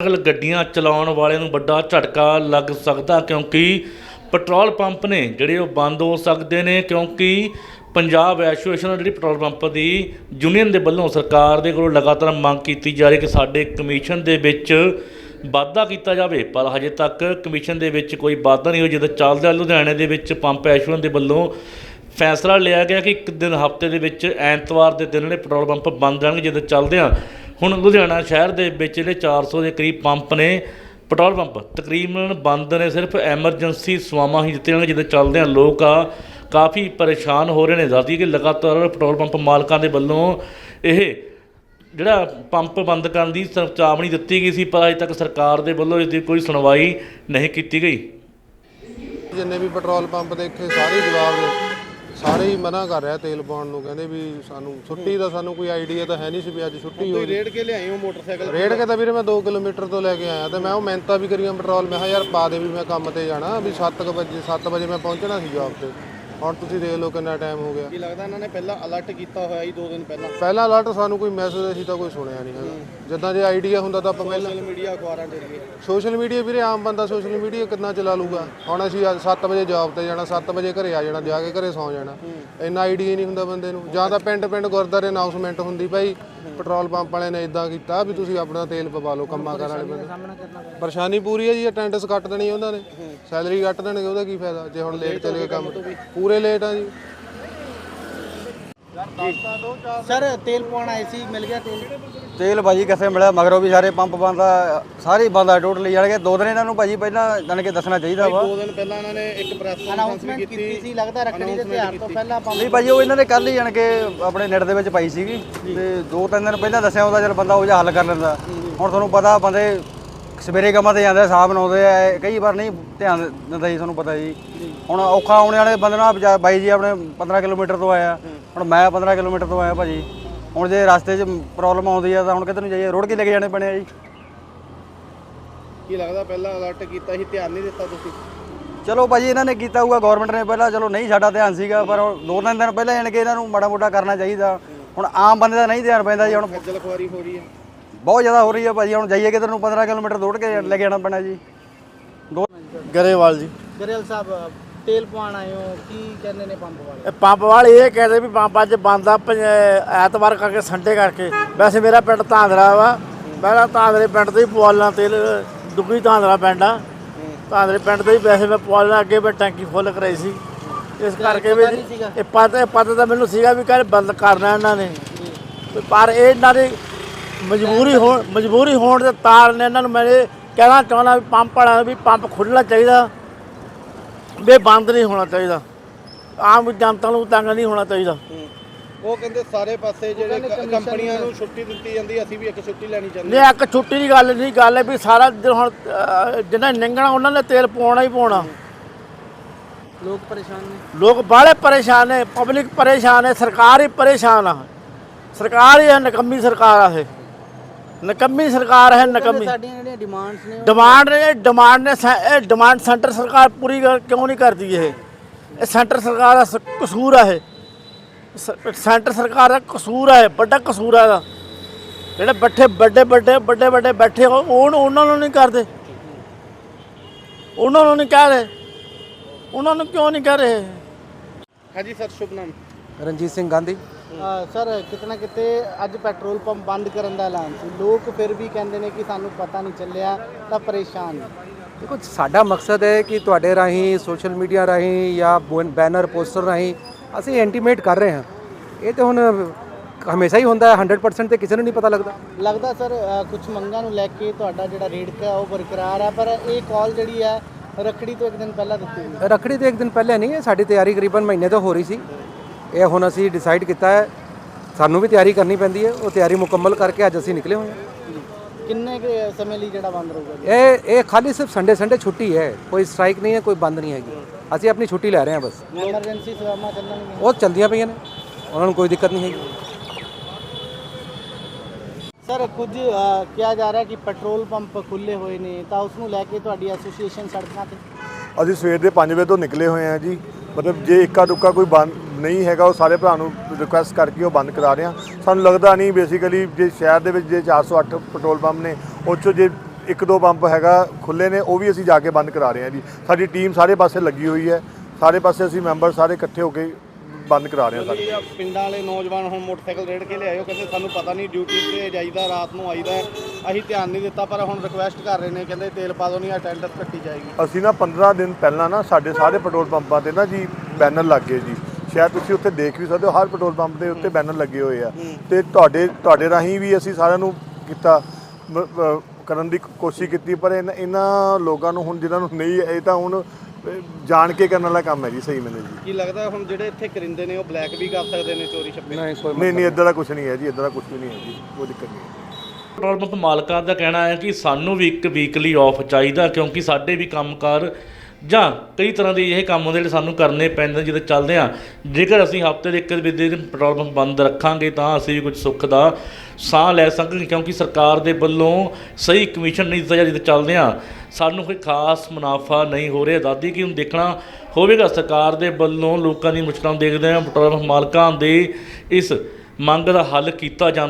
Motorcycle ਗੱਡੀਆਂ ਚਲਾਉਣ ਵਾਲਿਆਂ ਨੂੰ ਵੱਡਾ ਝਟਕਾ ਲੱਗ ਸਕਦਾ ਕਿਉਂਕਿ ਪੈਟਰੋਲ ਪੰਪ ਨੇ ਜਿਹੜੇ ਉਹ ਬੰਦ ਹੋ ਸਕਦੇ ਨੇ ਕਿਉਂਕਿ ਪੰਜਾਬ ਐਸੋਸੀਏਸ਼ਨ ਜਿਹੜੀ ਪੈਟਰੋਲ ਪੰਪ ਦੀ ਯੂਨੀਅਨ ਦੇ ਵੱਲੋਂ ਸਰਕਾਰ ਦੇ ਕੋਲੋਂ ਲਗਾਤਾਰ ਮੰਗ ਕੀਤੀ ਜਾ ਰਹੀ ਕਿ ਸਾਡੇ ਕਮਿਸ਼ਨ ਦੇ ਵਿੱਚ ਵਾਧਾ ਕੀਤਾ ਜਾਵੇ, ਪਰ ਹਜੇ ਤੱਕ ਕਮਿਸ਼ਨ ਦੇ ਵਿੱਚ ਕੋਈ ਵਾਧਾ ਨਹੀਂ ਹੋਇਆ। ਜਦੋਂ ਚੱਲਦਾ ਲੁਧਿਆਣੇ ਦੇ ਵਿੱਚ ਪੰਪ ਐਸੋਸੀਏਸ਼ਨ ਦੇ ਵੱਲੋਂ ਫੈਸਲਾ ਲਿਆ ਗਿਆ ਕਿ ਇੱਕ ਦਿਨ ਹਫ਼ਤੇ ਦੇ ਵਿੱਚ ਐਤਵਾਰ ਦੇ ਦਿਨ ਜਿਹੜੇ ਪੈਟਰੋਲ ਪੰਪ ਬੰਦ ਰਹਿਣਗੇ, ਜਦੋਂ ਚੱਲਦੇ ਆ ਹੁਣ ਲੁਧਿਆਣਾ ਸ਼ਹਿਰ ਦੇ ਵਿੱਚ ਜਿਹੜੇ 400 ਦੇ ਕਰੀਬ ਪੰਪ ਨੇ, ਪੈਟਰੋਲ ਪੰਪ, ਤਕਰੀਬਨ ਬੰਦ ਨੇ, ਸਿਰਫ ਐਮਰਜੈਂਸੀ ਸੇਵਾਵਾਂ ਹੀ ਦਿੱਤੀਆਂ ਨੇ ਜਿਹਦੇ ਚੱਲਦੇ ਆ ਲੋਕ ਆ ਕਾਫੀ ਪਰੇਸ਼ਾਨ ਹੋ ਰਹੇ ਨੇ। ਦੱਸਦੀ ਕਿ ਲਗਾਤਾਰ ਪੈਟਰੋਲ ਪੰਪ ਮਾਲਕਾਂ ਦੇ ਵੱਲੋਂ ਇਹ ਜਿਹੜਾ ਪੰਪ ਬੰਦ ਕਰਨ ਦੀ ਚੇਤਾਵਨੀ ਦਿੱਤੀ ਗਈ ਸੀ, ਪਰ ਅਜੇ ਤੱਕ ਸਰਕਾਰ ਦੇ ਵੱਲੋਂ ਇਸ ਦੀ ਕੋਈ ਸੁਣਵਾਈ ਨਹੀਂ ਕੀਤੀ ਗਈ। ਜਿੰਨੇ ਵੀ ਪੈਟਰੋਲ ਪੰਪ ਦੇਖੇ, ਸਾਰੇ ਜਵਾਬ ਸਾਰੇ ਹੀ ਮਨਾ ਕਰ ਰਿਹਾ ਤੇਲ ਪਾਉਣ ਨੂੰ ਕਹਿੰਦੇ ਵੀ ਸਾਨੂੰ ਛੁੱਟੀ ਦਾ ਸਾਨੂੰ ਕੋਈ ਆਈਡੀਆ ਤਾਂ ਹੈ ਨਹੀਂ ਸੀ ਵੀ ਅੱਜ ਛੁੱਟੀ ਹੋ ਰੇਡ ਕੇ ਲਿਆਏ ਹੋ ਮੋਟਰਸਾਈਕਲ? ਰੇਡ ਕੇ ਤਾਂ ਵੀਰੇ ਮੈਂ 2 ਕਿਲੋਮੀਟਰ ਤੋਂ ਲੈ ਕੇ ਆਇਆ ਤੇ ਮੈਂ ਉਹ ਮਿਹਨਤਾਂ ਵੀ ਕਰੀਆਂ ਪੈਟਰੋਲ ਮੈਂ ਕਿਹਾ ਯਾਰ ਪਾ ਦੇ ਵੀ ਮੈਂ ਕੰਮ ਤੇ ਜਾਣਾ ਵੀ 7 ਵਜੇ 7 ਵਜੇ ਮੈਂ ਪਹੁੰਚਣਾ ਸੀ ਜੌਬ ਤੇ। ਹੁਣ ਤੁਸੀਂ ਦੇਖ ਲਓ ਕਿੰਨਾ ਟਾਈਮ ਹੋ ਗਿਆ। ਕੀ ਲੱਗਦਾ ਇਹਨਾਂ ਨੇ ਪਹਿਲਾਂ ਅਲਰਟ ਕੀਤਾ ਹੋਇਆ ਸੀ 2 ਦਿਨ ਪਹਿਲਾਂ? ਪਹਿਲਾ ਅਲਰਟ ਸਾਨੂੰ ਕੋਈ ਮੈਸੇਜ ਅਸੀਂ ਤਾਂ ਕੋਈ ਸੁਣਿਆ ਨਹੀਂ ਹੈਗਾ। ਜਿੱਦਾਂ ਜੇ ਆਈਡੀਆ ਹੁੰਦਾ ਤਾਂ ਆਪਾਂ ਪਹਿਲਾਂ ਸੋਸ਼ਲ ਮੀਡੀਆ ਅਖਬਾਰਾਂ ਜਰੀਏ ਸੋਸ਼ਲ ਮੀਡੀਆ ਵੀਰੇ ਆਮ ਬੰਦਾ ਸੋਸ਼ਲ ਮੀਡੀਆ ਕਿੰਨਾ ਚਲਾ ਲੂਗਾ? ਹੁਣ ਅਸੀਂ 7 ਵਜੇ ਜੌਬ ਤੇ ਜਾਣਾ 7 ਵਜੇ ਘਰੇ ਆ ਜਾਣਾ ਜਾ ਕੇ ਘਰੇ ਸੌਂ ਜਾਣਾ। ਇੰਨਾ ਆਈਡੀਆ ਨਹੀਂ ਹੁੰਦਾ ਬੰਦੇ ਨੂੰ। ਜਾਂ ਤਾਂ ਪਿੰਡ ਪਿੰਡ ਗੁਰਦਾਰੇ ਅਨਾਉਂਸਮੈਂਟ ਹੁੰਦੀ ਭਾਈ ਪੈਟਰੋਲ ਪੰਪ ਵਾਲਿਆਂ ਨੇ ਇਦਾਂ ਕੀਤਾ ਵੀ ਤੁਸੀਂ ਆਪਣਾ ਤੇਲ ਪਵਾ ਲਓ ਕੰਮਾਂ ਕਰਨ ਵਾਲੇ ਬੰਦੇ। ਪਰੇਸ਼ਾਨੀ ਪੂਰੀ ਹੈ ਜੀ ਅਟੈਂਡੈਂਸ ਕੱਟ ਦੇਣੀ ਉਹਨਾਂ ਨੇ। ਸੈਲਰੀ ਕੱਟ ਦੇਣਗੇ ਉਹਦਾ ਕੀ ਫਾਇਦਾ? ਜੇ ਹੁਣ ਲੇਟ ਚਲੇ ਗਏ ਕੰਮ ਪੂਰੇ ਲੇਟ ਆ ਜੀ। ਸਰ ਤੇਲ ਪਵਾਉਣ ਆਏ ਸੀ ਮਿਲ ਗਿਆ ਤੇਲ? ਤੇਲ ਭਾਜੀ ਕਿੱਥੇ ਮਿਲਿਆ ਮਗਰੋਂ ਵੀ ਸਾਰੇ ਪੰਪ ਬੰਦ ਆ ਸਾਰੇ ਹੀ ਬੰਦ ਆ ਟੋਟਲੀ ਜਾਣਗੇ। ਦੋ ਦਿਨ ਇਹਨਾਂ ਨੂੰ ਭਾਜੀ ਪਹਿਲਾਂ ਜਾਣ ਕੇ ਦੱਸਣਾ ਚਾਹੀਦਾ ਵਾ। 2 ਦਿਨ ਪਹਿਲਾਂ ਇਹਨਾਂ ਨੇ ਇੱਕ ਪ੍ਰੈਸ ਕਾਨਫਰੰਸ ਵੀ ਕੀਤੀ ਸੀ ਲੱਗਦਾ ਰੱਖੜੀ ਦੇ ਤਿਉਹਾਰ ਤੋਂ ਪਹਿਲਾਂ ਨਹੀਂ ਭਾਜੀ ਉਹ ਇਹਨਾਂ ਨੇ ਕੱਲ ਹੀ ਜਾਣ ਕੇ ਆਪਣੇ ਨੈਟ ਦੇ ਵਿੱਚ ਪਾਈ ਸੀਗੀ। ਤੇ ਦੋ ਤਿੰਨ ਦਿਨ ਪਹਿਲਾਂ ਦੱਸਿਆ ਹੁੰਦਾ ਚਲ ਬੰਦਾ ਉਹ ਜਿਹਾ ਹੱਲ ਕਰ ਲੈਂਦਾ। ਹੁਣ ਤੁਹਾਨੂੰ ਪਤਾ ਬੰਦੇ ਸਵੇਰੇ ਕੰਮਾਂ ਤੇ ਜਾਂਦੇ ਸਾਹ ਬਣਾਉਂਦੇ ਆ ਕਈ ਵਾਰ ਨਹੀਂ ਧਿਆਨ ਦਿੰਦਾ ਜੀ ਤੁਹਾਨੂੰ ਪਤਾ ਜੀ। ਹੁਣ ਔਖਾ ਆਉਣ ਵਾਲੇ ਬੰਦੇ ਨੂੰ ਆਪ ਜਾ- ਬਾਈ ਜੀ ਆਪਣੇ 15 ਕਿਲੋਮੀਟਰ ਤੋਂ ਆਇਆ। ਹੁਣ ਮੈਂ 15 ਕਿਲੋਮੀਟਰ ਤੋਂ ਆਇਆ ਭਾਜੀ। ਹੁਣ ਜੇ ਰਸਤੇ 'ਚ ਪ੍ਰੋਬਲਮ ਆਉਂਦੀ ਆ ਤਾਂ ਹੁਣ ਕਿੱਧਰ ਨੂੰ ਜਾਈਏ? ਰੋਡ ਕੇ ਲੈ ਕੇ ਜਾਣੇ ਪੈਣੇ ਆ ਜੀ। ਕੀ ਲੱਗਦਾ ਪਹਿਲਾਂ ਅਲਰਟ ਕੀਤਾ ਸੀ ਧਿਆਨ ਨਹੀਂ ਦਿੱਤਾ ਤੁਸੀਂ? ਚਲੋ ਭਾਜੀ ਇਹਨਾਂ ਨੇ ਕੀਤਾ ਹੋਊਗਾ ਗਵਰਨਮੈਂਟ ਨੇ ਪਹਿਲਾਂ ਚਲੋ ਨਹੀਂ ਸਾਡਾ ਧਿਆਨ ਸੀਗਾ ਪਰ ਹੁਣ ਦੋ ਤਿੰਨ ਦਿਨ ਪਹਿਲਾਂ ਜਾਣ ਕੇ ਇਹਨਾਂ ਨੂੰ ਮਾੜਾ ਮੋਟਾ ਕਰਨਾ ਚਾਹੀਦਾ। ਹੁਣ ਆਮ ਬੰਦੇ ਦਾ ਨਹੀਂ ਧਿਆਨ ਪੈਂਦਾ ਜੀ ਹੁਣ ਖੱਜਲ ਖੁਆਰੀ ਹੋ ਰਹੀ ਹੈ ਬਹੁਤ ਜ਼ਿਆਦਾ ਹੋ ਰਹੀ ਹੈ ਭਾਜੀ ਹੁਣ ਜਾਈਏ ਕਿਧਰ ਨੂੰ? 15 ਕਿਲੋਮੀਟਰ ਦੌੜ ਕੇ ਲੈ ਕੇ ਜਾਣਾ ਪੈਣਾ ਜੀ। ਦੋ ਗਰੇਵਾਲ ਜੀ। ਗਰੇਲ ਸਾਹਿਬ ਤੇਲ ਪਵਾਉਣ ਆਏ ਹੋ? ਕੀ ਕਹਿੰਦੇ ਨੇ ਪੰਪ ਵਾਲੇ? ਇਹ ਪੰਪ ਵਾਲੇ ਇਹ ਕਹਿੰਦੇ ਵੀ ਪੰਪ ਅੱਜ ਬੰਦ ਆ ਪੰਜ- ਐਤਵਾਰ ਕਰਕੇ ਸੰਡੇ ਕਰਕੇ। ਵੈਸੇ ਮੇਰਾ ਪਿੰਡ ਧਾਂਦਰਾ ਵਾ। ਮੈਂ ਧਾਂਦਰੇ ਪਿੰਡ ਤੋਂ ਹੀ ਪਵਾਲਣਾ ਤੇਲ ਦੁੱਗੀ ਧਾਂਦਰਾ ਪਿੰਡ ਆ। ਧਾਂਦਰੇ ਪਿੰਡ ਤੋਂ ਹੀ ਵੈਸੇ ਮੈਂ ਪਵਾਲਣਾ ਅੱਗੇ ਮੈਂ ਟੈਂਕੀ ਫੁੱਲ ਕਰਾਈ ਸੀ। ਇਸ ਕਰਕੇ ਵੀ ਇਹ ਪਤਾ ਪਤਾ ਤਾਂ ਮੈਨੂੰ ਸੀਗਾ ਵੀ ਕਹਿੰਦੇ ਬੰਦ ਕਰਨਾ ਇਹਨਾਂ ਨੇ। ਤੇ ਪਰ ਇਹ ਇਹਨਾਂ ਦੀ ਮਜਬੂਰੀ ਹੋਣ ਮਜਬੂਰੀ ਹੋਣ ਦੇ ਤਾਰ ਨੇ ਇਹਨਾਂ ਨੂੰ ਮੈਂ ਇਹ ਕਹਿਣਾ ਚਾਹੁੰਦਾ ਵੀ ਪੰਪ ਵਾਲਿਆਂ ਨੂੰ ਵੀ ਪੰਪ ਖੁੱਲ੍ਹਣਾ ਚਾਹੀਦਾ। ਵੀ ਬੰਦ ਨਹੀਂ ਹੋਣਾ ਚਾਹੀਦਾ। ਆਮ ਜਨਤਾ ਨੂੰ ਤੰਗ ਨਹੀਂ ਹੋਣਾ ਚਾਹੀਦਾ। ਉਹ ਕਹਿੰਦੇ ਸਾਰੇ ਪਾਸੇ ਜਿਹੜੇ ਕੰਪਨੀਆਂ ਨੂੰ ਛੁੱਟੀ ਦਿੱਤੀ ਜਾਂਦੀ ਅਸੀਂ ਵੀ ਇੱਕ ਛੁੱਟੀ ਲੈਣੀ ਚਾਹੁੰਦੇ ਨਹੀਂ ਇੱਕ ਛੁੱਟੀ ਦੀ ਗੱਲ ਨਹੀਂ ਗੱਲ ਹੈ ਵੀ ਸਾਰਾ ਦਿਨ ਹੁਣ ਜਿਹਨਾਂ ਨਿੰਗਣਾ ਉਹਨਾਂ ਨੇ ਤੇਲ ਪਾਉਣਾ ਹੀ ਪਾਉਣਾ ਲੋਕ ਪਰੇਸ਼ਾਨ ਨੇ। ਲੋਕ ਬਾਹਲੇ ਪਰੇਸ਼ਾਨ ਨੇ ਪਬਲਿਕ ਪਰੇਸ਼ਾਨ ਹੈ ਸਰਕਾਰ ਹੀ ਪਰੇਸ਼ਾਨ ਆ। ਸਰਕਾਰ ਹੀ ਹੈ ਨਕੰਮੀ ਸਰਕਾਰ ਆ ਇਹ। ਨਕੰਮੀ ਸਰਕਾਰ ਹੈ ਨਕੰਮੀ। ਸਾਡੀਆਂ ਜਿਹੜੀਆਂ ਡਿਮਾਂਡਸ ਨੇ ਡਿਮਾਂਡ ਨੇ ਡਿਮਾਂਡ ਨੇ ਸੈ- ਇਹ ਡਿਮਾਂਡ ਸੈਂਟਰ ਸਰਕਾਰ ਪੂਰੀ ਕਰ- ਕਿਉਂ ਨਹੀਂ ਕਰਦੀ ਇਹ? ਇਹ ਸੈਂਟਰ ਸਰਕਾਰ ਦਾ ਸ- ਕਸੂਰ ਆ ਇਹ। ਸ- ਸੈਂਟਰ ਸਰਕਾਰ ਦਾ ਕਸੂਰ ਹੈ ਵੱਡਾ ਕਸੂਰ ਹੈ ਇਹਦਾ। ਜਿਹੜੇ ਬੱਠੇ ਵੱਡੇ ਵੱਡੇ ਵੱਡੇ ਵੱਡੇ ਬੈਠੇ ਹੋ ਉਹ ਉਹਨਾਂ ਨੂੰ ਨਹੀਂ ਕਰਦੇ। ਉਹਨਾਂ ਨੂੰ ਨਹੀਂ ਕਹਿ ਰਹੇ। ਉਹਨਾਂ ਨੂੰ ਕਿਉਂ ਨਹੀਂ ਕਹਿ ਰਹੇ ਹਾਂਜੀ ਸਰ ਸ਼ੁਭ ਨਾਮ। ਰਣਜੀਤ ਸਿੰਘ ਗਾਂਧੀ। ਸਰ ਕਿਤਨਾ ਕਿਤੇ ਅੱਜ ਪੈਟਰੋਲ ਪੰਪ ਬੰਦ ਕਰਨ ਦਾ ਐਲਾਨ ਸੀ। ਲੋਕ ਫਿਰ ਵੀ ਕਹਿੰਦੇ ਨੇ ਕਿ ਸਾਨੂੰ ਪਤਾ ਨਹੀਂ ਚੱਲਿਆ ਤਾਂ ਪਰੇਸ਼ਾਨ ਨੇ। ਦੇਖੋ ਸਾਡਾ ਮਕਸਦ ਹੈ ਕਿ ਤੁਹਾਡੇ ਰਾਹੀਂ ਸੋਸ਼ਲ ਮੀਡੀਆ ਰਾਹੀਂ ਜਾਂ ਬੋਨ- ਬੈਨਰ ਪੋਸਟਰ ਰਾਹੀਂ ਅਸੀਂ ਇੰਟੀਮੇਟ ਕਰ ਰਹੇ ਹਾਂ। ਇਹ ਤਾਂ ਹੁਣ ਹਮੇਸ਼ਾ ਹੀ ਹੁੰਦਾ ਹੈ 100% ਤੇ ਕਿਸੇ ਨੂੰ ਨਹੀਂ ਪਤਾ ਲੱਗਦਾ। ਲੱਗਦਾ ਸਰ ਕੁਝ ਮੰਗਾਂ ਨੂੰ ਲੈ ਕੇ ਤੁਹਾਡਾ ਜਿਹੜਾ ਰੇਟ ਹੈ ਉਹ ਬਰਕਰਾਰ ਹੈ ਪਰ ਇਹ ਕਾਲ ਜਿਹੜੀ ਹੈ ਰੱਖੜੀ ਤੋਂ ਇੱਕ ਦਿਨ ਪਹਿਲਾਂ ਦਿੱਤੀ ਗਈ ਰੱਖੜੀ ਤੋਂ ਇੱਕ ਦਿਨ ਪਹਿਲੇ ਨਹੀਂ ਹੈ ਸਾਡੀ ਤਿਆਰੀ ਕਰੀਬਨ ਮਹੀਨੇ ਤੋਂ ਹੋ ਰਹੀ ਸੀ। ਇਹ ਹੁਣ ਅਸੀਂ ਡਿਸਾਈਡ ਕੀਤਾ ਹੈ ਸਾਨੂੰ ਵੀ ਤਿਆਰੀ ਕਰਨੀ ਪੈਂਦੀ ਹੈ ਉਹ ਤਿਆਰੀ ਮੁਕੰਮਲ ਕਰਕੇ ਅੱਜ ਅਸੀਂ ਨਿਕਲੇ ਹੋਏ ਹਾਂ। ਕਿੰਨੇ ਕੁ ਸਮੇਂ ਲਈ ਜਿਹੜਾ ਬੰਦ ਰਹੂਗਾ ਜੀ? ਇਹ ਇਹ ਖਾਲੀ ਸਿਰਫ ਸੰਡੇ ਸੰਡੇ ਛੁੱਟੀ ਹੈ ਕੋਈ ਸਟ੍ਰਾਈਕ ਨਹੀਂ ਹੈ ਕੋਈ ਬੰਦ ਨਹੀਂ ਹੈਗੀ। ਅਸੀਂ ਆਪਣੀ ਛੁੱਟੀ ਲੈ ਰਹੇ ਹਾਂ ਬਸ। ਐਮਰਜੈਂਸੀ ਸੇਵਾਵਾਂ ਚੱਲਣਗੀਆਂ ਉਹ ਚਲਦੀਆਂ ਪਈਆਂ ਨੇ ਉਹਨਾਂ ਨੂੰ ਕੋਈ ਦਿੱਕਤ ਨਹੀਂ ਹੈਗੀ। ਸਰ ਕੁਝ ਅ, ਕਿਹਾ ਜਾ ਰਿਹਾ ਕਿ ਪੈਟਰੋਲ ਪੰਪ ਖੁੱਲੇ ਹੋਏ ਨੇ ਤਾਂ ਉਸ ਨੂੰ ਲੈ ਕੇ ਤੁਹਾਡੀ ਐਸੋਸੀਏਸ਼ਨ ਸੜਕਾਂ ਤੇ? ਅਸੀਂ ਸਵੇਰ ਦੇ 5 ਵਜੇ ਤੋਂ ਨਿਕਲੇ ਹੋਏ ਹਾਂ ਜੀ। ਮਤਲਬ ਜੇ ਇੱਕਾ ਦੁੱਕਾ ਕੋਈ ਬੰਦ ਨਹੀਂ ਹੈਗਾ ਉਹ ਸਾਰੇ ਭਰਾ ਨੂੰ ਰਿਕੁਐਸਟ ਕਰਕੇ ਉਹ ਬੰਦ ਕਰਾ ਰਹੇ ਹਾਂ ਸਾਨੂੰ ਲੱਗਦਾ ਨਹੀਂ ਬੇਸਿਕਲੀ ਜੇ ਸ਼ਹਿਰ ਦੇ ਵਿੱਚ ਜੇ 408 ਪੈਟਰੋਲ ਪੰਪ ਨੇ ਉਹ 'ਚੋਂ ਜੇ ਇੱਕ ਦੋ ਪੰਪ ਹੈਗਾ ਖੁੱਲੇ ਨੇ ਉਹ ਵੀ ਅਸੀਂ ਜਾ ਕੇ ਬੰਦ ਕਰਾ ਰਹੇ ਹਾਂ ਜੀ। ਸਾਡੀ ਟੀਮ ਸਾਰੇ ਪਾਸੇ ਲੱਗੀ ਹੋਈ ਹੈ। ਸਾਰੇ ਪਾਸੇ ਅਸੀਂ ਮੈਂਬਰ ਸਾਰੇ ਇਕੱਠੇ ਹੋ ਕੇ ਬੰਦ ਕਰਾ ਰਹੇ ਹਾਂ ਜੀ ਪਿੰਡਾਂ ਵਾਲੇ ਨੌਜਵਾਨ ਹੁਣ ਮੋਟਰਸਾਈਕਲ ਰੇੜ ਕੇ ਲਿਆਇਓ ਕਹਿੰਦੇ ਸਾਨੂੰ ਪਤਾ ਨਹੀਂ ਡਿਊਟੀ ਤੇ ਜਾਈਦਾ ਰਾਤ ਨੂੰ ਆਈਦਾ ਅਸੀਂ ਧਿਆਨ ਨਹੀਂ ਦਿੱਤਾ ਪਰ ਹੁਣ ਰਿਕੁਐਸਟ ਕਰ ਰਹੇ ਨੇ ਕਹਿੰਦੇ ਤੇਲ ਪਾ ਦੋ ਨਹੀਂ ਅਟੈਂਡੈਂਸ ਕੱਟੀ ਜਾਏਗੀ। ਅਸੀਂ ਨਾ 15 ਦਿਨ ਪਹਿਲਾਂ ਨਾ ਸਾਡੇ ਸਾਰੇ ਪੈਟਰੋਲ ਪੰਪਾਂ ਤੇ ਨਾ ਜੀ ਬੈਨਰ ਲੱਗ ਗਏ ਜੀ। ਸ਼ਾਇਦ ਤੁਸੀਂ ਉੱਥੇ ਦੇਖ ਵੀ ਸਕਦੇ ਹੋ ਹਰ ਪੈਟਰੋਲ ਪੰਪ ਦੇ ਉੱਤੇ ਬੈਨਰ ਲੱਗੇ ਹੋਏ ਆ। ਤੇ ਤੁਹਾਡੇ ਤੁਹਾਡੇ ਰਾਹੀਂ ਵੀ ਅਸੀਂ ਸਾਰਿਆਂ ਨੂੰ ਕੀਤਾ ਕਰਨ ਦੀ ਕੋਸ਼ਿਸ਼ ਕੀਤੀ ਪਰ ਇਹਨਾਂ- ਇਹਨਾਂ ਲੋਕਾਂ ਨੂੰ ਹੁਣ ਜਿਨ੍ਹਾਂ ਨੂੰ ਨਹੀਂ ਇਹ ਤਾਂ ਹੁਣ ਜਾਣ ਕੇ ਕਰਨ ਵਾਲਾ ਕੰਮ ਹੈ ਜੀ ਸਹੀ ਮੈਨੂੰ ਜੀ। ਕੀ ਲੱਗਦਾ ਹੁਣ ਜਿਹੜੇ ਇੱਥੇ ਕਰਿੰਦੇ ਨੇ ਉਹ ਬਲੈਕ ਵੀ ਕਰ ਸਕਦੇ ਨੇ ਚੋਰੀ ਛੱਪੇ? ਨਹੀਂ ਕੋਈ ਨਹੀਂ ਨਹੀਂ ਇਦਾਂ ਦਾ ਕੁਝ ਨਹੀਂ ਹੈ ਜੀ ਇਦਾਂ ਦਾ ਕੁਝ ਵੀ ਨਹੀਂ ਹੈ ਜੀ ਕੋਈ ਦਿੱਕਤ ਨਹੀਂ ਹੈ। ਪੈਟਰੋਲ ਪੰਪ ਮਾਲਕਾਂ ਦਾ ਕਹਿਣਾ ਹੈ ਕਿ ਸਾਨੂੰ ਵੀ ਇੱਕ ਵੀਕਲੀ ਆਫ ਚਾਹੀਦਾ ਕਿਉਂਕਿ ਸਾਡੇ ਵੀ ਕੰਮਕਾਰ ਜਾਂ ਕਈ ਤਰ੍ਹਾਂ ਦੇ ਇਹ ਕੰਮ ਹੁੰਦੇ ਜਿਹੜੇ ਸਾਨੂੰ ਕਰਨੇ ਪੈਂਦੇ ਨੇ ਜਦੋਂ ਚੱਲਦੇ ਆ। ਜੇਕਰ ਅਸੀਂ ਹਫ਼ਤੇ ਦੇ ਇੱਕ ਦਿਨ ਪੈਟਰੋਲ ਪੰਪ ਬੰਦ ਰੱਖਾਂਗੇ, ਤਾਂ ਅਸੀਂ ਵੀ ਕੁਝ ਸੁੱਖ ਦਾ ਸਾਹ ਲੈ ਸਕਾਂਗੇ, ਕਿਉਂਕਿ ਸਰਕਾਰ ਦੇ ਵੱਲੋਂ ਸਹੀ ਕਮਿਸ਼ਨ ਨਹੀਂ ਦਿੱਤਾ ਜਦੋਂ ਚੱਲਦੇ ਆ। ਸਾਨੂੰ ਕੋਈ ਖਾਸ ਮੁਨਾਫਾ ਨਹੀਂ ਹੋ ਰਿਹਾ। ਦਾਦੀ, ਕਿ ਹੁਣ ਦੇਖਣਾ ਹੋਵੇਗਾ? ਸਰਕਾਰ ਦੇ ਵੱਲੋਂ ਲੋਕਾਂ ਦੀ ਮੁਸ਼ਕਲਾਂ ਦੇਖਦੇ ਆ, ਪੈਟਰੋਲ ਪੰਪ ਮਾਲਕਾਂ ਦੇ ਇਸ ਮੰਗ ਦਾ ਹੱਲ ਕੀਤਾ ਜਾਂਦਾ